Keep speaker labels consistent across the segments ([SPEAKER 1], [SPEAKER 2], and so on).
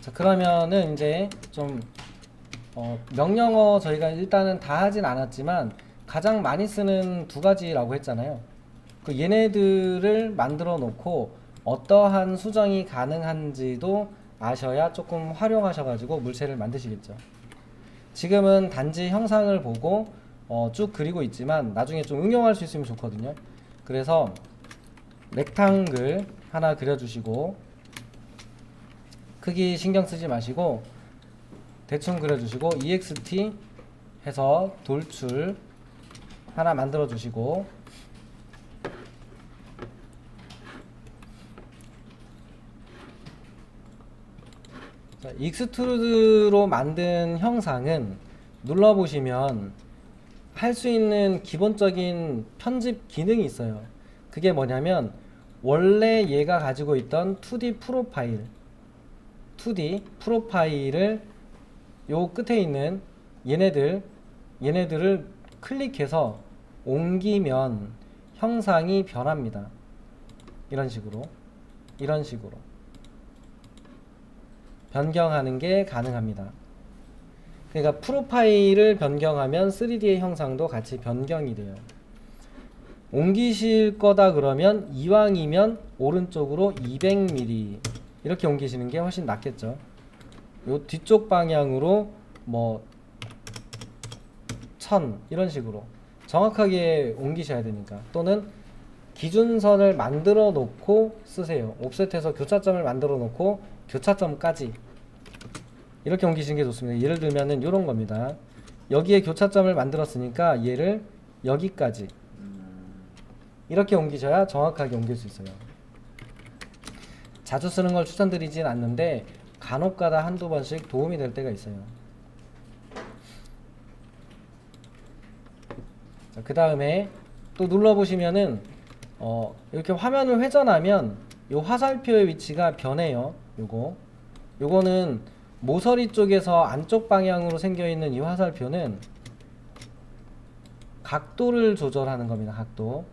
[SPEAKER 1] 자 그러면은 이제 좀 어, 명령어 저희가 일단은 다 하진 않았지만 가장 많이 쓰는 두 가지라고 했잖아요. 그 얘네들을 만들어 놓고 어떠한 수정이 가능한지도 아셔야 조금 활용하셔가지고 물체를 만드시겠죠. 지금은 단지 형상을 보고 어, 쭉 그리고 있지만 나중에 좀 응용할 수 있으면 좋거든요. 그래서 렉탕글 하나 그려주시고 크기 신경 쓰지 마시고 대충 그려주시고 ext 해서 돌출 하나 만들어 주시고 자, 익스트루드로 만든 형상은 눌러보시면 할 수 있는 기본적인 편집 기능이 있어요. 그게 뭐냐면 원래 얘가 가지고 있던 2D 프로파일 2D 프로파일을 요 끝에 있는 얘네들 얘네들을 클릭해서 옮기면 형상이 변합니다. 이런 식으로 이런 식으로 변경하는 게 가능합니다. 그러니까 프로파일을 변경하면 3D의 형상도 같이 변경이 돼요. 옮기실 거다 그러면 이왕이면 오른쪽으로 200mm 이렇게 옮기시는 게 훨씬 낫겠죠. 요 뒤쪽 방향으로 뭐1000 이런 식으로 정확하게 옮기셔야 되니까 또는 기준선을 만들어 놓고 쓰세요. 옵셋해서 교차점을 만들어 놓고 교차점까지 이렇게 옮기시는 게 좋습니다. 예를 들면은 이런 겁니다. 여기에 교차점을 만들었으니까 얘를 여기까지 이렇게 옮기셔야 정확하게 옮길 수 있어요. 자주 쓰는 걸 추천드리진 않는데 간혹가다 한두 번씩 도움이 될 때가 있어요. 자, 그 다음에 또 눌러보시면은 어, 이렇게 화면을 회전하면 요 화살표의 위치가 변해요. 요거 요거는 모서리 쪽에서 안쪽 방향으로 생겨 있는 이 화살표는 각도를 조절하는 겁니다. 각도.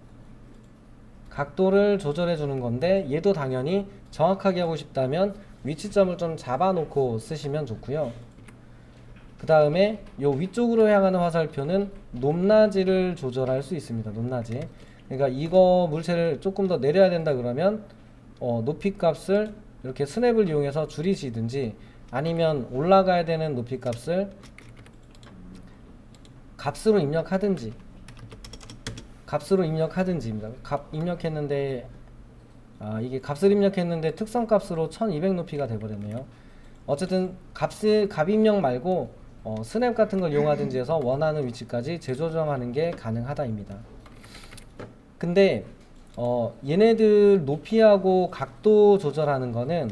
[SPEAKER 1] 각도를 조절해 주는 건데 얘도 당연히 정확하게 하고 싶다면 위치점을 좀 잡아 놓고 쓰시면 좋고요. 그 다음에 요 위쪽으로 향하는 화살표는 높낮이를 조절할 수 있습니다. 높낮이. 그러니까 이거 물체를 조금 더 내려야 된다 그러면 어, 높이 값을 이렇게 스냅을 이용해서 줄이시든지 아니면 올라가야 되는 높이 값을 값으로 입력하든지 값으로 입력하든지입니다. 값 입력했는데 아 이게 값을 입력했는데 특성 값으로 1200 높이가 돼버렸네요. 어쨌든 값을 값 입력 말고 어, 스냅 같은 걸 이용하든지 해서 원하는 위치까지 재조정하는 게 가능하다입니다. 근데 어, 얘네들 높이하고 각도 조절하는 거는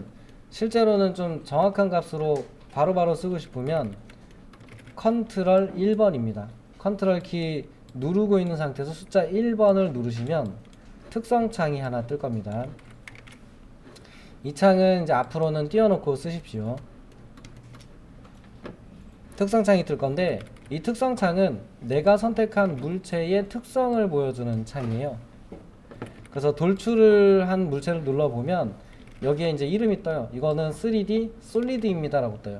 [SPEAKER 1] 실제로는 좀 정확한 값으로 바로바로 쓰고 싶으면 컨트롤 1번입니다. 컨트롤 키 누르고 있는 상태에서 숫자 1번을 누르시면 특성 창이 하나 뜰 겁니다. 이 창은 이제 앞으로는 띄워놓고 쓰십시오. 특성 창이 뜰 건데 이 특성 창은 내가 선택한 물체의 특성을 보여주는 창이에요. 그래서 돌출을 한 물체를 눌러보면 여기에 이제 이름이 떠요. 이거는 3D 솔리드입니다 라고 떠요.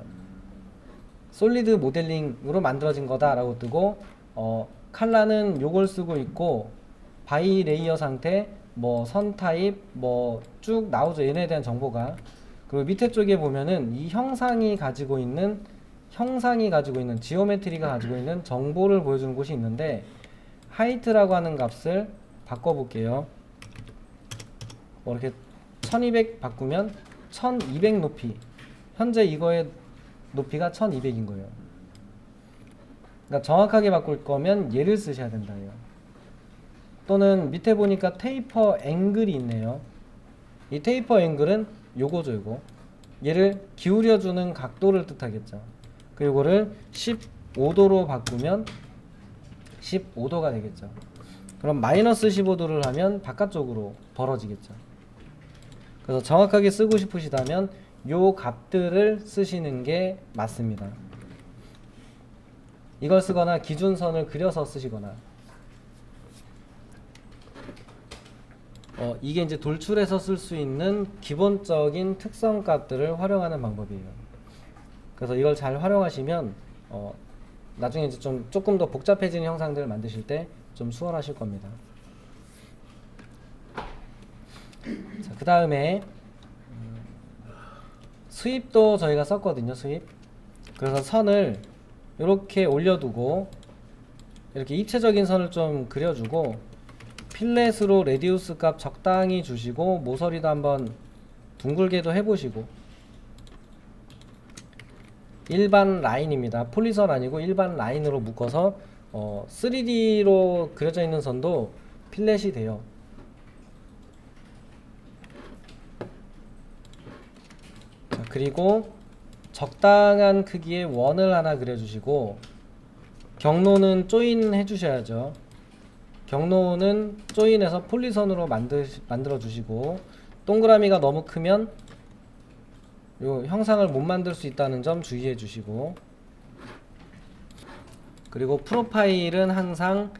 [SPEAKER 1] 솔리드 모델링으로 만들어진 거다 라고 뜨고 어, 칼라는 요걸 쓰고 있고 바이 레이어 상태 뭐 선 타입 뭐 쭉 나오죠. 얘네에 대한 정보가. 그리고 밑에 쪽에 보면은 이 형상이 가지고 있는 형상이 가지고 있는 지오메트리가 가지고 있는 정보를 보여주는 곳이 있는데 하이트라고 하는 값을 바꿔볼게요. 뭐 이렇게 1200 바꾸면 1200 높이. 현재 이거의 높이가 1200인 거예요. 그러니까 정확하게 바꿀 거면 얘를 쓰셔야 된다요. 또는 밑에 보니까 테이퍼 앵글이 있네요. 이 테이퍼 앵글은 요거죠, 요거. 얘를 기울여 주는 각도를 뜻하겠죠. 그 요거를 15도로 바꾸면 15도가 되겠죠. 그럼 마이너스 15도를 하면 바깥쪽으로 벌어지겠죠. 그래서 정확하게 쓰고 싶으시다면 요 값들을 쓰시는 게 맞습니다. 이걸 쓰거나 기준선을 그려서 쓰시거나 어, 이게 이제 돌출해서 쓸 수 있는 기본적인 특성 값들을 활용하는 방법이에요. 그래서 이걸 잘 활용하시면 어, 나중에 이제 좀 조금 더 복잡해지는 형상들을 만드실 때 좀 수월하실 겁니다. 자, 그 다음에 음, 수입도 저희가 썼거든요. 수입. 그래서 선을 이렇게 올려두고 이렇게 입체적인 선을 좀 그려주고 필렛으로 레디우스 값 적당히 주시고 모서리도 한번 둥글게도 해보시고 일반 라인입니다. 폴리선 아니고 일반 라인으로 묶어서 어, 3D로 그려져 있는 선도 필렛이 돼요. 자, 그리고 적당한 크기의 원을 하나 그려주시고 경로는 조인 해주셔야죠. 경로는 조인해서 폴리선으로 만들어 주시고 동그라미가 너무 크면 요 형상을 못 만들 수 있다는 점 주의해 주시고 그리고 프로파일은 항상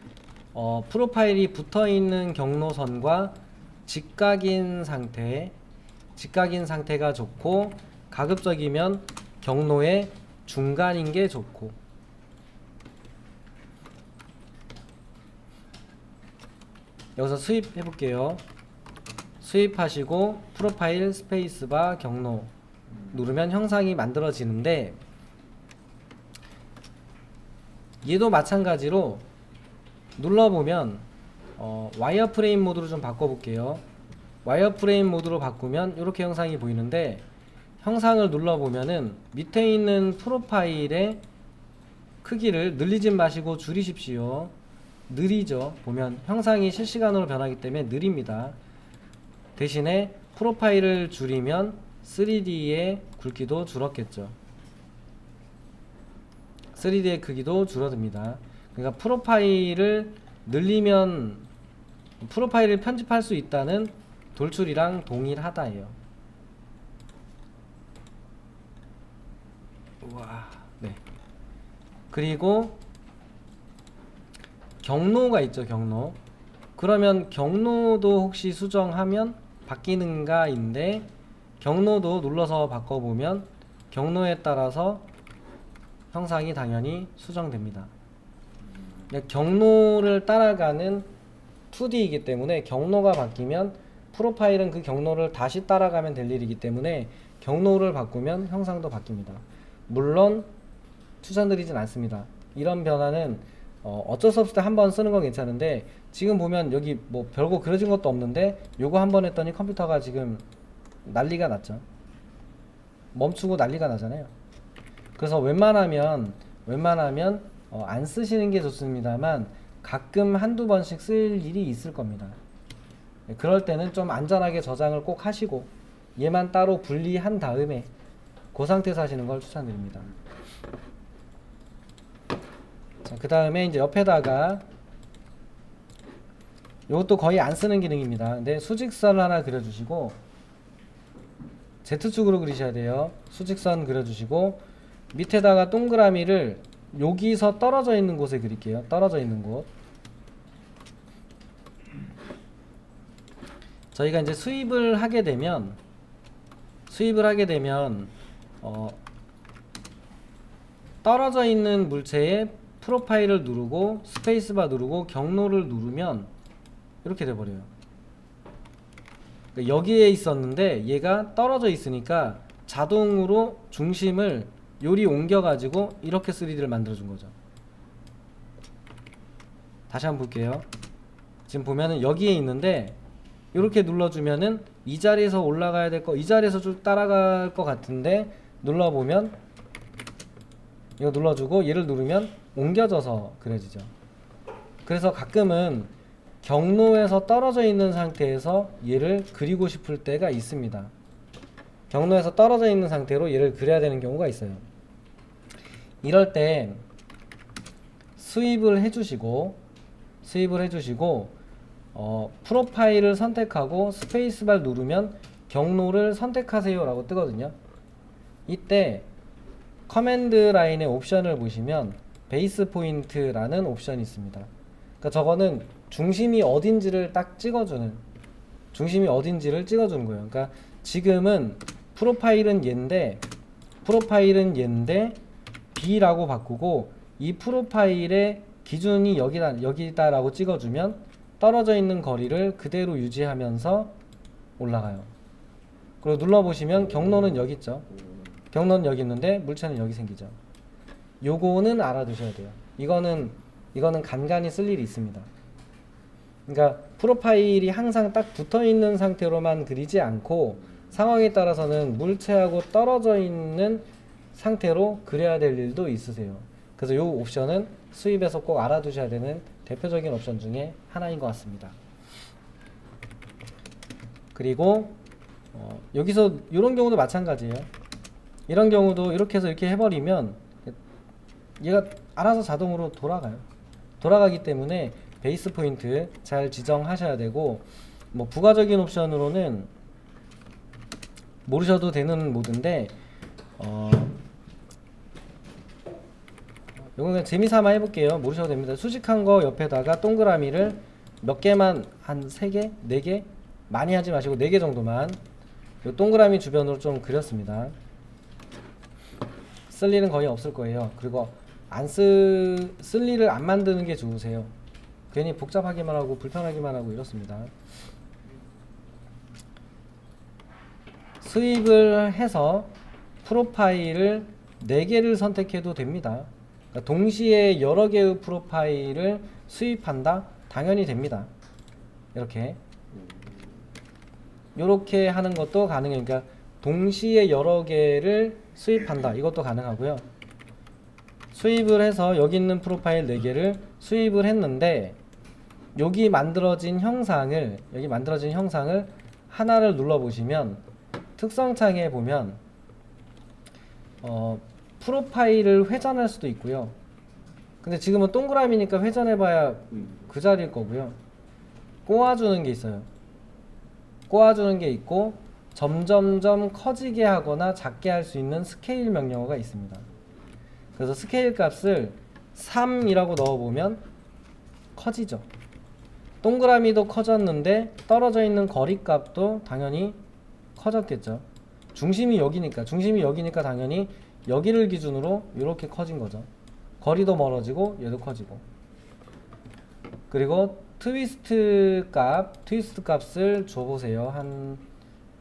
[SPEAKER 1] 어, 프로파일이 붙어 있는 경로선과 직각인 상태 직각인 상태가 좋고 가급적이면 경로의 중간인 게 좋고 여기서 수입 해 볼게요. 수입하시고 프로파일 스페이스바 경로 누르면 형상이 만들어지는데 얘도 마찬가지로 눌러보면 어, 와이어프레임 모드로 좀 바꿔볼게요. 와이어프레임 모드로 바꾸면 이렇게 형상이 보이는데 형상을 눌러보면은 밑에 있는 프로파일의 크기를 늘리진 마시고 줄이십시오. 느리죠. 보면 형상이 실시간으로 변하기 때문에 느립니다. 대신에 프로파일을 줄이면 3D의 굵기도 줄었겠죠. 3D의 크기도 줄어듭니다. 그러니까 프로파일을 늘리면 프로파일을 편집할 수 있다는 돌출이랑 동일하다예요. 와, 네. 그리고 경로가 있죠, 경로. 그러면 경로도 혹시 수정하면 바뀌는가인데 경로도 눌러서 바꿔보면 경로에 따라서 형상이 당연히 수정됩니다. 경로를 따라가는 2D이기 때문에 경로가 바뀌면 프로파일은 그 경로를 다시 따라가면 될 일이기 때문에 경로를 바꾸면 형상도 바뀝니다. 물론 추천드리진 않습니다. 이런 변화는 어, 어쩔 수 없을 때 한 번 쓰는 건 괜찮은데 지금 보면 여기 뭐 별거 그려진 것도 없는데 요거 한 번 했더니 컴퓨터가 지금 난리가 났죠. 멈추고 난리가 나잖아요. 그래서 웬만하면 웬만하면 어, 안 쓰시는 게 좋습니다만 가끔 한두 번씩 쓸 일이 있을 겁니다. 네, 그럴 때는 좀 안전하게 저장을 꼭 하시고 얘만 따로 분리한 다음에 그 상태에서 하시는 걸 추천드립니다. 자, 그 다음에 이제 옆에다가 이것도 거의 안 쓰는 기능입니다. 근데 수직선을 하나 그려주시고 Z축으로 그리셔야 돼요. 수직선 그려주시고 밑에다가 동그라미를 여기서 떨어져 있는 곳에 그릴게요. 떨어져 있는 곳. 저희가 이제 수입을 하게 되면 수입을 하게 되면 어, 떨어져 있는 물체에 프로파일을 누르고 스페이스바 누르고 경로를 누르면 이렇게 돼버려요. 그러니까 여기에 있었는데 얘가 떨어져 있으니까 자동으로 중심을 요리 옮겨가지고 이렇게 3D를 만들어준 거죠. 다시 한번 볼게요. 지금 보면은 여기에 있는데 이렇게 눌러주면은 이 자리에서 올라가야 될 거, 이 자리에서 쭉 따라갈 것 같은데 눌러보면 이거 눌러주고 얘를 누르면 옮겨져서 그려지죠. 그래서 가끔은 경로에서 떨어져 있는 상태에서 얘를 그리고 싶을 때가 있습니다. 경로에서 떨어져 있는 상태로 얘를 그려야 되는 경우가 있어요. 이럴 때 수입을 해주시고 수입을 해주시고 어, 프로파일을 선택하고 스페이스바 누르면 경로를 선택하세요 라고 뜨거든요. 이때 커맨드 라인의 옵션을 보시면 베이스 포인트라는 옵션이 있습니다. 그러니까 저거는 중심이 어딘지를 딱 찍어주는 중심이 어딘지를 찍어주는 거예요. 그러니까 지금은 프로파일은 얘인데 프로파일은 얘인데 B라고 바꾸고 이 프로파일의 기준이 여기다 여기다라고 찍어주면 떨어져 있는 거리를 그대로 유지하면서 올라가요. 그리고 눌러보시면 경로는 여기 있죠. 경로는 여기 있는데 물체는 여기 생기죠. 요거는 알아두셔야 돼요. 이거는 이거는 간간히 쓸 일이 있습니다. 그러니까 프로파일이 항상 딱 붙어 있는 상태로만 그리지 않고 상황에 따라서는 물체하고 떨어져 있는 상태로 그려야 될 일도 있으세요. 그래서 이 옵션은 수입에서 꼭 알아두셔야 되는 대표적인 옵션 중에 하나인 것 같습니다. 그리고 어, 여기서 이런 경우도 마찬가지예요. 이런 경우도 이렇게 해서 이렇게 해버리면 얘가 알아서 자동으로 돌아가요. 돌아가기 때문에 베이스 포인트 잘 지정하셔야 되고 뭐 부가적인 옵션으로는 모르셔도 되는 모드인데 어 이거 그냥 재미삼아 해볼게요. 모르셔도 됩니다. 수직한 거 옆에다가 동그라미를 몇 개만 한세 개, 네개 많이 하지 마시고 네개 정도만 요 동그라미 주변으로 좀 그렸습니다. 쓸 일은 거의 없을 거예요. 그리고 안쓸쓸 일을 안 만드는 게 좋으세요. 괜히 복잡하기만 하고 불편하기만 하고 이렇습니다. 수입을 해서 프로파일을 4개를 선택해도 됩니다. 그러니까 동시에 여러 개의 프로파일을 수입한다? 당연히 됩니다. 이렇게. 이렇게 하는 것도 가능해요. 그러니까 동시에 여러 개를 수입한다. 이것도 가능하고요. 수입을 해서 여기 있는 프로파일 4개를 수입을 했는데 여기 만들어진 형상을 여기 만들어진 형상을 하나를 눌러 보시면 특성 창에 보면 어, 프로파일을 회전할 수도 있고요. 근데 지금은 동그라미니까 회전해봐야 그 자리일 거고요. 꼬아주는 게 있어요. 꼬아주는 게 있고 점점점 커지게 하거나 작게 할 수 있는 스케일 명령어가 있습니다. 그래서 스케일 값을 3이라고 넣어보면 커지죠. 동그라미도 커졌는데 떨어져 있는 거리 값도 당연히 커졌겠죠. 중심이 여기니까 중심이 여기니까 당연히 여기를 기준으로 이렇게 커진 거죠. 거리도 멀어지고 얘도 커지고. 그리고 트위스트 값, 트위스트 값을 줘보세요. 한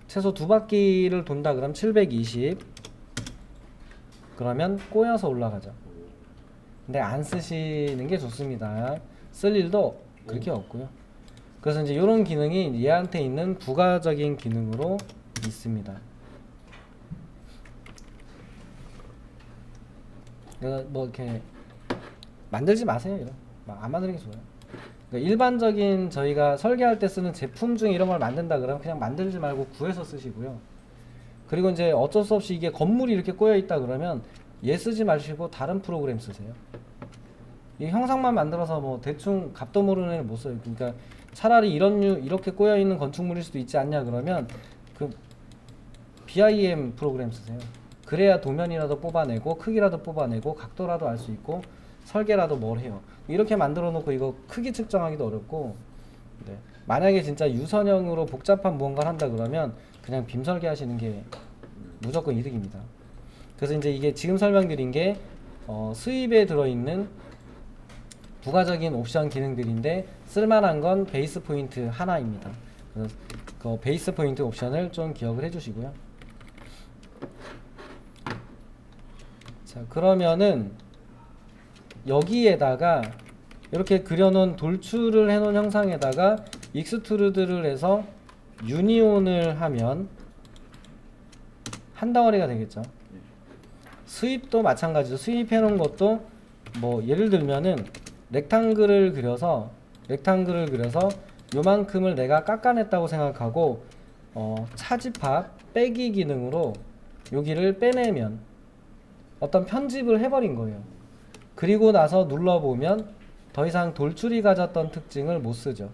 [SPEAKER 1] 최소 두 바퀴를 돈다 그럼 720. 그러면 꼬여서 올라가죠. 근데 안 쓰시는 게 좋습니다. 쓸 일도 그렇게 없고요. 그래서 이제 이런 기능이 얘한테 있는 부가적인 기능으로 있습니다. 뭐 이렇게 만들지 마세요. 이런 막안 만드는 게 좋아요. 그러니까 일반적인 저희가 설계할 때 쓰는 제품 중에 이런 걸 만든다 그러면 그냥 만들지 말고 구해서 쓰시고요. 그리고 이제 어쩔 수 없이 이게 건물이 이렇게 꼬여 있다 그러면 얘 쓰지 마시고 다른 프로그램 쓰세요. 이 형상만 만들어서 뭐 대충 값도 모르는 애를 못 써요. 그러니까 차라리 이런 류 이렇게 꼬여 있는 건축물일 수도 있지 않냐 그러면 그 BIM 프로그램 쓰세요. 그래야 도면이라도 뽑아내고 크기라도 뽑아내고 각도라도 알 수 있고 설계라도 뭘 해요. 이렇게 만들어 놓고 이거 크기 측정하기도 어렵고 네. 만약에 진짜 유선형으로 복잡한 무언가를 한다 그러면 그냥 빔 설계하시는 게 무조건 이득입니다. 그래서 이제 이게 지금 설명드린 게 어, 수입에 들어있는 부가적인 옵션 기능들인데 쓸만한 건 베이스 포인트 하나입니다. 그래서 그 베이스 포인트 옵션을 좀 기억을 해주시고요. 자 그러면은 여기에다가 이렇게 그려놓은 돌출을 해놓은 형상에다가 익스트루드를 해서 유니온을 하면 한 덩어리가 되겠죠. 수입도 마찬가지죠. 수입해 놓은 것도 뭐 예를 들면은 렉탕글을 그려서 렉탕글을 그려서 요만큼을 내가 깎아냈다고 생각하고 어, 차집합 빼기 기능으로 여기를 빼내면 어떤 편집을 해버린 거예요. 그리고 나서 눌러보면 더 이상 돌출이 가졌던 특징을 못 쓰죠.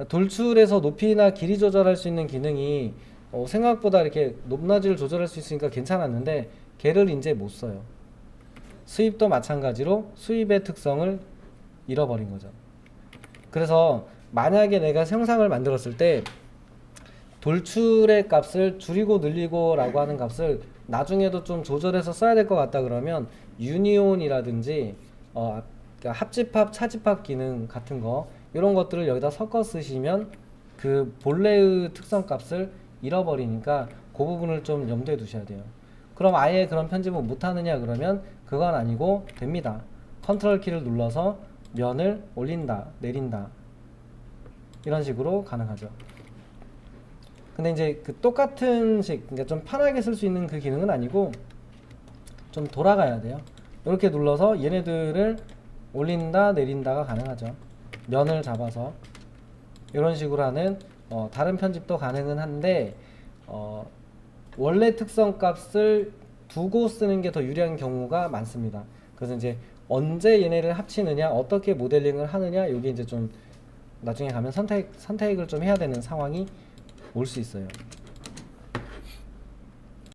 [SPEAKER 1] 그러니까 돌출에서 높이나 길이 조절할 수 있는 기능이 어, 생각보다 이렇게 높낮이를 조절할 수 있으니까 괜찮았는데 걔를 이제 못 써요. 수입도 마찬가지로 수입의 특성을 잃어버린 거죠. 그래서 만약에 내가 형상을 만들었을 때 돌출의 값을 줄이고 늘리고 라고 하는 값을 나중에도 좀 조절해서 써야 될 것 같다 그러면 유니온이라든지 어, 그러니까 합집합, 차집합 기능 같은 거 이런 것들을 여기다 섞어 쓰시면 그 본래의 특성 값을 잃어버리니까 그 부분을 좀 염두에 두셔야 돼요. 그럼 아예 그런 편집을 못 하느냐 그러면 그건 아니고 됩니다. 컨트롤 키를 눌러서 면을 올린다, 내린다. 이런 식으로 가능하죠. 근데 이제 그 똑같은 식, 그러니까 좀 편하게 쓸 수 있는 그 기능은 아니고 좀 돌아가야 돼요. 이렇게 눌러서 얘네들을 올린다, 내린다가 가능하죠. 면을 잡아서 이런 식으로 하는 어, 다른 편집도 가능은 한데 어, 원래 특성 값을 두고 쓰는 게 더 유리한 경우가 많습니다. 그래서 이제 언제 얘네를 합치느냐, 어떻게 모델링을 하느냐, 이게 이제 좀 나중에 가면 선택 선택을 좀 해야 되는 상황이 올 수 있어요.